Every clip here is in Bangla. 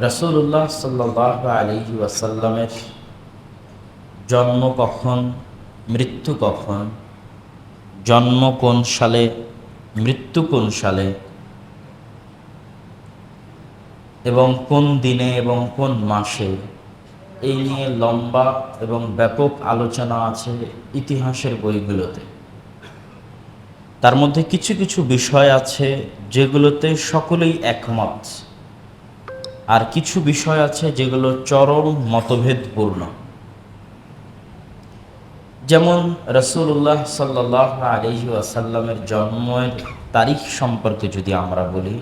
রসুল্লাহ সাল্লাহ আলহি ওয়াসাল্লামের জন্ম কখন, মৃত্যু কখন, জন্ম কোন সালে, মৃত্যু কোন সালে, এবং কোন দিনে এবং কোন মাসে, এই নিয়ে লম্বা এবং ব্যাপক আলোচনা আছে ইতিহাসের বইগুলোতে। তার মধ্যে কিছু কিছু বিষয় আছে যেগুলোতে সকলেই একমত। আর কিছু বিষয় আছে যেগুলো চরম মতভেদপূর্ণ। যেমন রসুল্লাহ সাল্লাহ আলহি আসাল্লামের জন্মের তারিখ সম্পর্কে যদি আমরা বলি,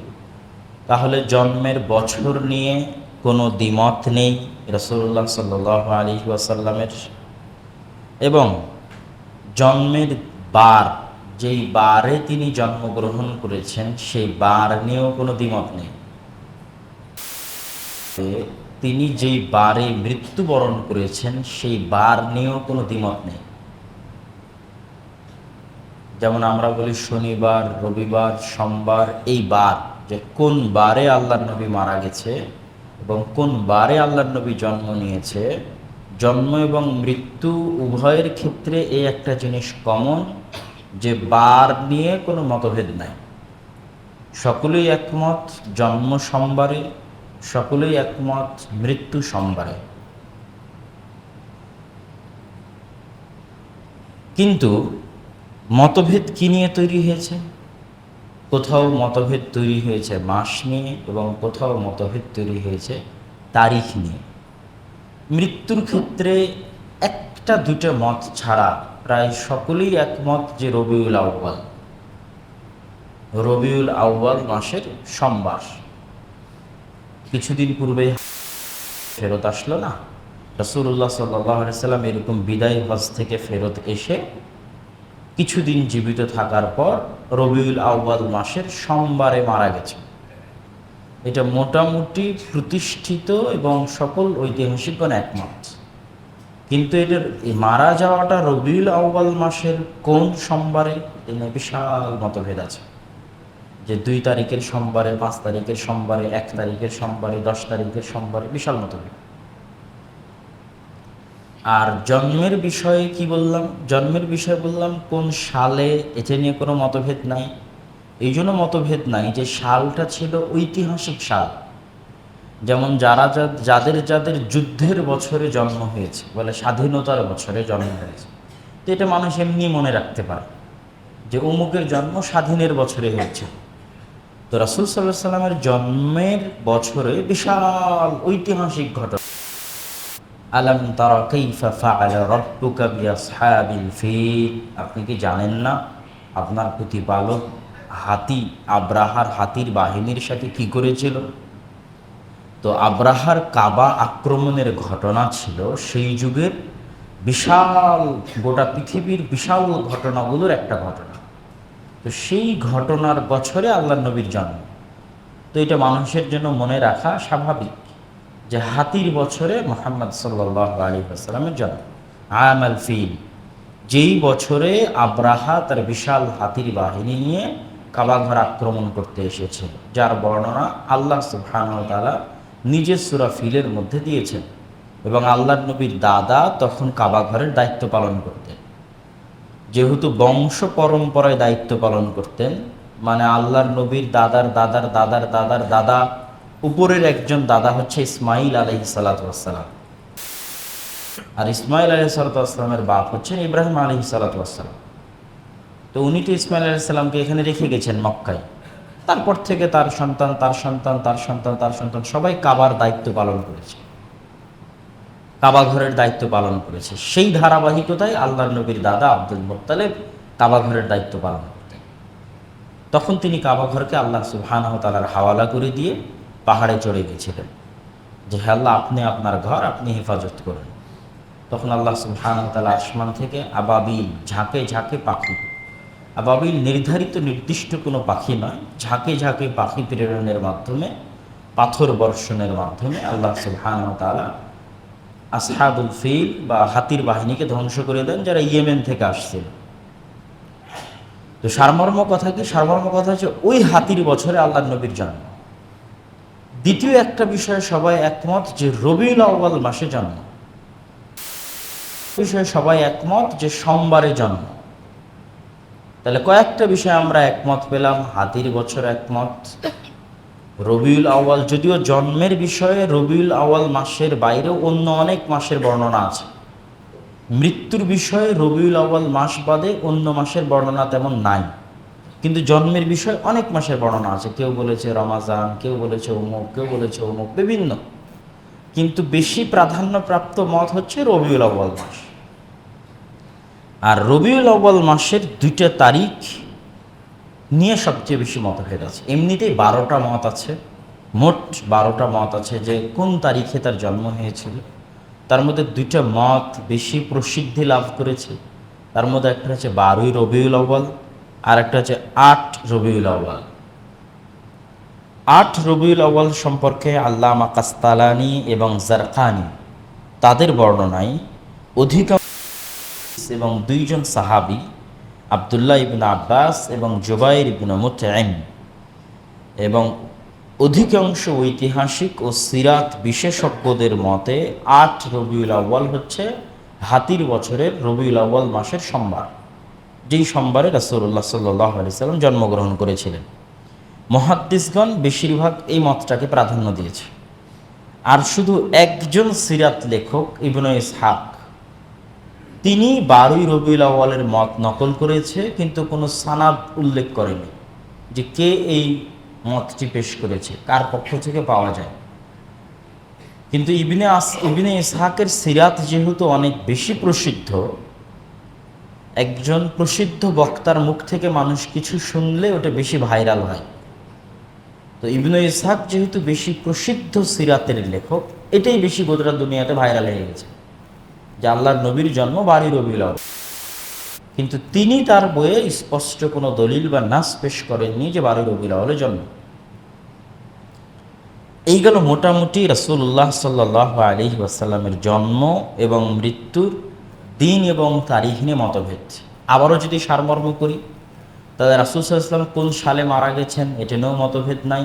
তাহলে জন্মের বছর নিয়ে কোনো দ্বিমত নেই রসুল্লাহ সাল্লাহ আলী ওয়াসাল্লামের। এবং জন্মের বার, যেই বারে তিনি জন্মগ্রহণ করেছেন, সেই বার নিয়েও কোনো দ্বিমত নেই। তিনি যেই বারে মৃত্যুবরণ করেছেন, সেই বার নিয়েও কোনো দ্বিমত নেই। যেমন আমরা বলি শনিবার, রবিবার, সোমবার, এই বার যে কোন বারে আল্লাহ নবী মারা গেছে এবং কোন বারে আল্লাহ নবী জন্ম নিয়েছে, জন্ম এবং মৃত্যু উভয়ের ক্ষেত্রে এই একটা জিনিস কমন যে বার নিয়ে কোনো মতভেদ নাই। সকলেই একমত, জন্ম সোমবারে সকলেই একমত মৃত্যু সোমবারে। কিন্তু মতভেদ কি নিয়ে তৈরি হয়েছে? কোথাও মতভেদ তৈরি হয়েছে মাস নিয়ে এবং কোথাও মতভেদ তৈরি হয়েছে তারিখ নিয়ে। মৃত্যুর ক্ষেত্রে একটা দুটো মত ছাড়া প্রায় সকলেই একমত যে রবিউল আউ্বাল রবিউল আউ্বাল মাসের সোমবার। কিছুদিন পূর্বে ফেরত আসলো না? রসুল্লাহ সাল্লাম এরকম বিদায় হজ থেকে ফেরত এসে কিছুদিন জীবিত থাকার পর রবিউল আউ্বাল মাসের সোমবারে মারা গেছে। এটা মোটামুটি প্রতিষ্ঠিত এবং সকল ঐতিহাসিকগণ একমত। কিন্তু এটার মারা যাওয়াটা রবিউল আউ্বাল মাসের কোন সোমবারে? বিশাল মতভেদ আছে। যে দুই তারিখের সোমবারে, পাঁচ তারিখের সোমবারে, এক তারিখের সোমবারে, দশ তারিখের সোমবারে, বিশাল মতভেদ আর জন্মের বিষয়ে কি বললাম? জন্মের বিষয়ে বললাম, কোন সালে, এটা নিয়ে কোনো মতভেদ নাই। এই জন্য মতভেদ নাই যে সালটা ছিল ঐতিহাসিক সাল। যেমন যারা যাদের যাদের যুদ্ধের বছরে জন্ম হয়েছে, বলে স্বাধীনতার বছরে জন্ম হয়েছে। তো এটা মানুষ এমনি মনে রাখতে পারে যে অমুকের জন্ম স্বাধীনের বছরে হয়েছে। তো রাসুল সাল্লাহ সাল্লামের জন্মের বছরে বিশাল ঐতিহাসিক ঘটনা। আলম তারা কাইফা ফাআলা রাব্বুকা বিআসহাবিল ফিল। আপনি কি জানেন না আপনার প্রতিপালক হাতি, আব্রাহার হাতির বাহিনীর সাথে কি করেছিল? তো আব্রাহার কাবা আক্রমণের ঘটনা ছিল সেই যুগের বিশাল গোটা পৃথিবীর বিশাল ঘটনাগুলোর একটা ঘটনা। তো সেই ঘটনার বছরে আল্লাহ নবীর জন্ম। তো এটা মানুষের জন্য মনে রাখা স্বাভাবিক যে হাতির বছরে মোহাম্মদ সাল্লাহ আলী জন্ম। আমাল ফিল, যেই বছরে আব্রাহা তার বিশাল হাতির বাহিনী নিয়ে কাবাঘর আক্রমণ করতে এসেছে, যার বর্ণনা আল্লাহ সুবহান তালা নিজের সুরা ফিলের মধ্যে দিয়েছেন এবং আল্লাহ নবীর দাদা তখন কাবাঘরের দায়িত্ব পালন করতেন। যেহেতু বংশ পরম্পরায় দায়িত্ব পালন করতেন মানে আল্লাহর নবীর দাদার দাদার দাদার দাদার দাদা, উপরের একজন দাদা হচ্ছে ইসমাইল আলহি সালাতাম আর ইসমাইল আলহি সালাতামের বাপ হচ্ছেন ইব্রাহিম আলহি সালাতাম তো উনি তো ইসমাইল আলাইসাল্লামকে এখানে রেখে গেছেন মক্কায়। তারপর থেকে তার সন্তান তার সন্তান তার সন্তান তার সন্তান সবাই কাবার দায়িত্ব পালন করেছে। কাবা ঘরের দায়িত্ব পালন করেছে। সেই ধারাবাহিকতায় আল্লাহ নবীর দাদা আব্দুল মোত্তালেব কাবা ঘরের দায়িত্ব পালন করতেন। তখন তিনি কাবা ঘরকে আল্লাহ সুবহানাহ তালার হাওয়ালা করে দিয়ে পাহাড়ে চড়ে গেছিলেন। যে আল্লাহ, আপনি আপনার ঘর, আপনি হেফাজত করেন। তখন আল্লাহ সুবহানাহ তালা আসমান থেকে আবাবিল ঝাঁকে ঝাঁকে পাখি। আবাবিল নির্ধারিত নির্দিষ্ট কোনো পাখি নয়, ঝাঁকে ঝাঁকে পাখি প্রেরণের মাধ্যমে, পাথর বর্ষণের মাধ্যমে আল্লাহ সুবহানাহ তালা আসহাবুল ফিল বা হাতির বাহিনীকে ধ্বংস করে দেন যারা ইয়েমেন থেকে আসছিল তো সারমর্ম কথা কি? সারমর্ম কথা হচ্ছে ওই হাতির বছরে আল্লাহ নবীর জন্ম। দ্বিতীয় একটা বিষয়ে সবাই একমত যে রবিউল আউ্বাল মাসে জন্ম। বিষয়ে সবাই একমত যে সোমবারে জন্ম। তাহলে কয়েকটা বিষয়ে আমরা একমত পেলাম, হাতির বছর একমত। রবিউল আউয়াল, যদিও জন্মের বিষয়ে রবিউল আউয়াল মাসের বাইরেও অন্য অনেক মাসের বর্ণনা আছে। মৃত্যুর বিষয়ে রবিউল আওয়াল মাস বাদে অন্য মাসের বর্ণনা তেমন নাই। কিন্তু জন্মের বিষয়ে অনেক মাসের বর্ণনা আছে। কেউ বলেছে রমাজান, কেউ বলেছে অমুক কেউ বলেছে অমুক বিভিন্ন। কিন্তু বেশি প্রাধান্যপ্রাপ্ত মত হচ্ছে রবিউল আউয়াল মাস। আর রবিউল আউয়াল মাসের দুইটা তারিখ নিয়ে সবচেয়ে বেশি মতভেদ আছে এমনিতেই বারোটা মত আছে, মোট বারোটা মত আছে যে কোন তারিখে তার জন্ম হয়েছিল। তার মধ্যে দুইটা মত বেশি প্রসিদ্ধি লাভ করেছে। তার মধ্যে একটা হচ্ছে বারোই রবিউল আউয়াল, আর একটা হচ্ছে আট রবিউল আউয়াল। আট রবিউল আউয়াল সম্পর্কে আল্লামা কাস্তালানি এবং জারকানি তাদের বর্ণনায় অধিকাংশ এবং দুইজন সাহাবি আবদুল্লাহ ইবিন আব্বাস এবং জুবাইর ইবিন মুতাইম। এবং অধিকাংশ ঐতিহাসিক ও সিরাত বিশেষজ্ঞদের মতে আট রবিউল আউ্বাল হচ্ছে হাতির বছরের রবিউল আউ্বাল মাসের সোমবার, যেই সোমবারে রাসূলুল্লাহ সাল্লাহ আলি সাল্লাম জন্মগ্রহণ করেছিলেন। মহাদ্দিসগণ বেশিরভাগ এই মতটাকে প্রাধান্য দিয়েছে। আর শুধু একজন সিরাত লেখক, ইবনে ইসহাক তিনি বারোই রবিউল আউ্বালের মত নকল করেছে, কিন্তু কোনো সানাদ উল্লেখ করেনি যে কে এই মতটি পেশ করেছে, কার পক্ষ থেকে পাওয়া যায়। কিন্তু ইবিনে আস, ইবিনে ইসহাকের সিরাত যেহেতু অনেক বেশি প্রসিদ্ধ, একজন প্রসিদ্ধ বক্তার মুখ থেকে মানুষ কিছু শুনলে ওটা বেশি ভাইরাল হয়। তো ইবনে ইসহাক যেহেতু বেশি প্রসিদ্ধ সিরাতের লেখক, এটাই বেশি গোদরা দুনিয়াতে ভাইরাল হয়ে গেছে। যে আল্লাহর নবীর জন্ম, বাড়ি আউয়াল। কিন্তু তিনি তার বইয়ে স্পষ্ট কোনো দলিল বা নাস পেশ করেননি যে রবিউল আউয়ালে জন্ম। এই গেল মোটামুটি রসুল্লাহ সাল্লাহ আলি ওয়াসাল্লামের জন্ম এবং মৃত্যুর দিন এবং তারিখ নিয়ে মতভেদ। আবারও যদি সারমর্ম করি তাদের রাসুল সাল্লাম কোন সালে মারা গেছেন, এটা নিয়েও মতভেদ নাই।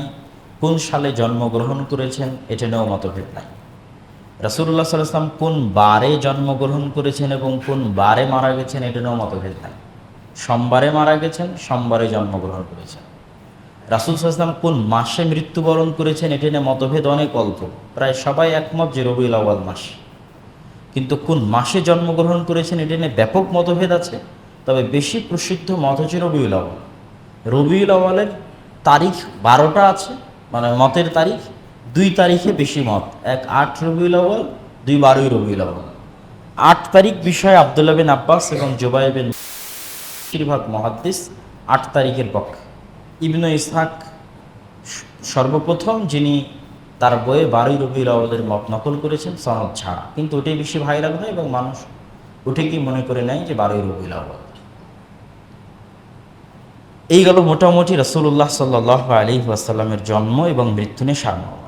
কোন সালে জন্মগ্রহণ করেছেন, এটা নিয়েও মতভেদ নাই। রাসুল্লাহ সাল্লাম কোন বারে জন্মগ্রহণ করেছেন এবং কোন বারে মারা গেছেন, এটা নিয়েও মতভেদ নাই। সোমবারে মারা গেছেন, সোমবারে জন্মগ্রহণ করেছেন। রাসুল সাল্লাম কোন মাসে মৃত্যুবরণ করেছেন, এটা নিয়ে মতভেদ অনেক অল্প। প্রায় সবাই একমত যে রবিউল আউয়াল মাস। কিন্তু কোন মাসে জন্মগ্রহণ করেছেন, এটা নিয়ে ব্যাপক মতভেদ আছে। তবে বেশি প্রসিদ্ধ মত হচ্ছে রবিউল আউয়াল। রবিউল আওয়ালের তারিখ বারোটা আছে মানে মতের তারিখ দুই তারিখে বেশি মত। এক আট রবিউল আউয়াল, দুই বারোই রবিউল আউয়াল। আট তারিখ বিষয়ে আবদুল্লাহ বিন আব্বাস এবং জুবাই বিন বেশিরভাগ মহাদ্দিস আট তারিখের পক্ষে। ইবনু ইসহাক সর্বপ্রথম, যিনি তার বইয়ে বারোই রবিউল আউয়ালের মত নকল করেছেন, সনদ ছাড়া। কিন্তু ওটাই বেশি ভাইরাল হয় এবং মানুষ উঠে কি মনে করে নেয় যে বারোই রবিউল আউয়াল। এই গেল মোটামুটি রসুল্লাহ সাল্লাহ আলী ওয়াসাল্লামের জন্ম এবং মৃত্যু নিয়ে সারমর্ম।